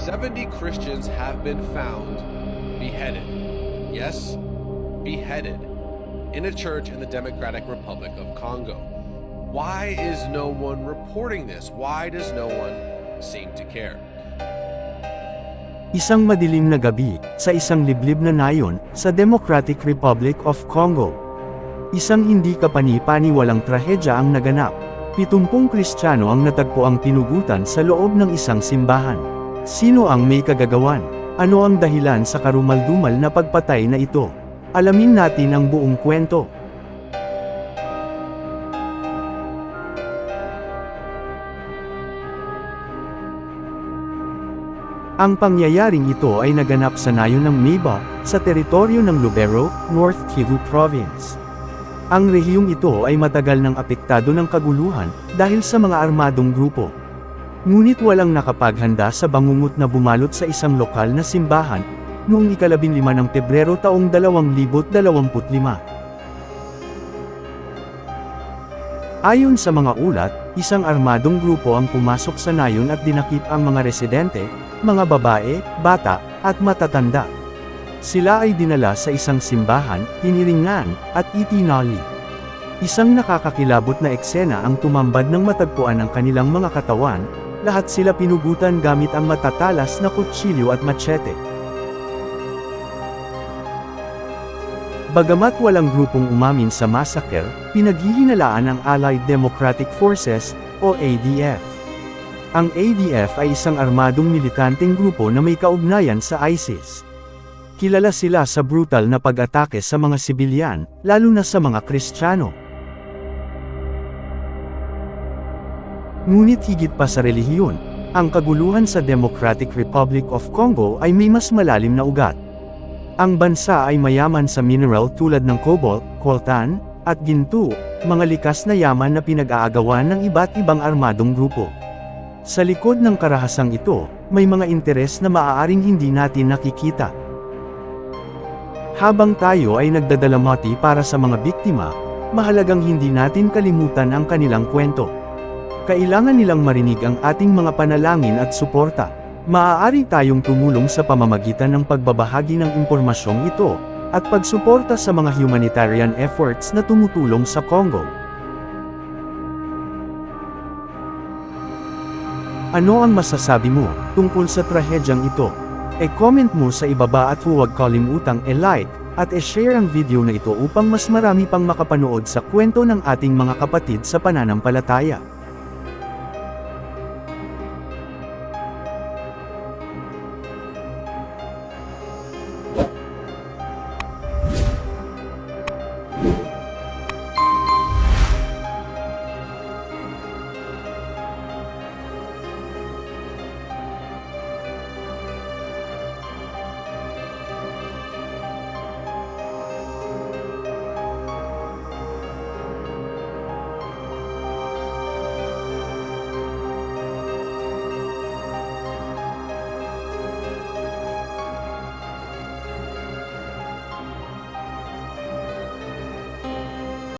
70 Christians have been found beheaded. Yes, beheaded in a church in the Democratic Republic of Congo. Why is no one reporting this? Why does no one seem to care? Isang madilim na gabi, sa isang liblib na nayon, sa Democratic Republic of Congo. Isang hindi kapani-paniwalang trahedya ang naganap. Pitumpung Kristiyano ang natagpo ang pinugutan sa loob ng isang simbahan. Sino ang may kagagawan? Ano ang dahilan sa karumaldumal na pagpatay na ito? Alamin natin ang buong kwento. Ang pangyayaring ito ay naganap sa nayon ng Meba, sa teritoryo ng Lubero, North Kivu Province. Ang rehiyong ito ay matagal nang apektado ng kaguluhan, dahil sa mga armadong grupo. Ngunit walang nakapaghanda sa bangungot na bumalot sa isang lokal na simbahan, noong ikalabing lima ng Pebrero taong 2025. Ayon sa mga ulat, isang armadong grupo ang pumasok sa nayon at dinakip ang mga residente, mga babae, bata, at matatanda. Sila ay dinala sa isang simbahan, tiniringan, at itinali. Isang nakakakilabot na eksena ang tumambad ng matagpuan ng kanilang mga katawan, lahat sila pinugutan gamit ang matatalas na kutsilyo at machete. Bagamat walang grupong umamin sa massacre, pinaghihinalaan ng Allied Democratic Forces, o ADF. Ang ADF ay isang armadong militanteng grupo na may kaugnayan sa ISIS. Kilala sila sa brutal na pag-atake sa mga sibilyan, lalo na sa mga Kristiyano. Ngunit higit pa sa relihiyon, ang kaguluhan sa Democratic Republic of Congo ay may mas malalim na ugat. Ang bansa ay mayaman sa mineral tulad ng cobalt, coltan, at ginto, mga likas na yaman na pinag-aagawan ng iba't ibang armadong grupo. Sa likod ng karahasang ito, may mga interes na maaaring hindi natin nakikita. Habang tayo ay nagdadalamati para sa mga biktima, mahalagang hindi natin kalimutan ang kanilang kwento. Kailangan nilang marinig ang ating mga panalangin at suporta. Maaari tayong tumulong sa pamamagitan ng pagbabahagi ng impormasyong ito, at pagsuporta sa mga humanitarian efforts na tumutulong sa Congo. Ano ang masasabi mo tungkol sa trahedyang ito? E-comment mo sa ibaba at huwag kalimutang e-like at e-share ang video na ito upang mas marami pang makapanood sa kwento ng ating mga kapatid sa pananampalataya.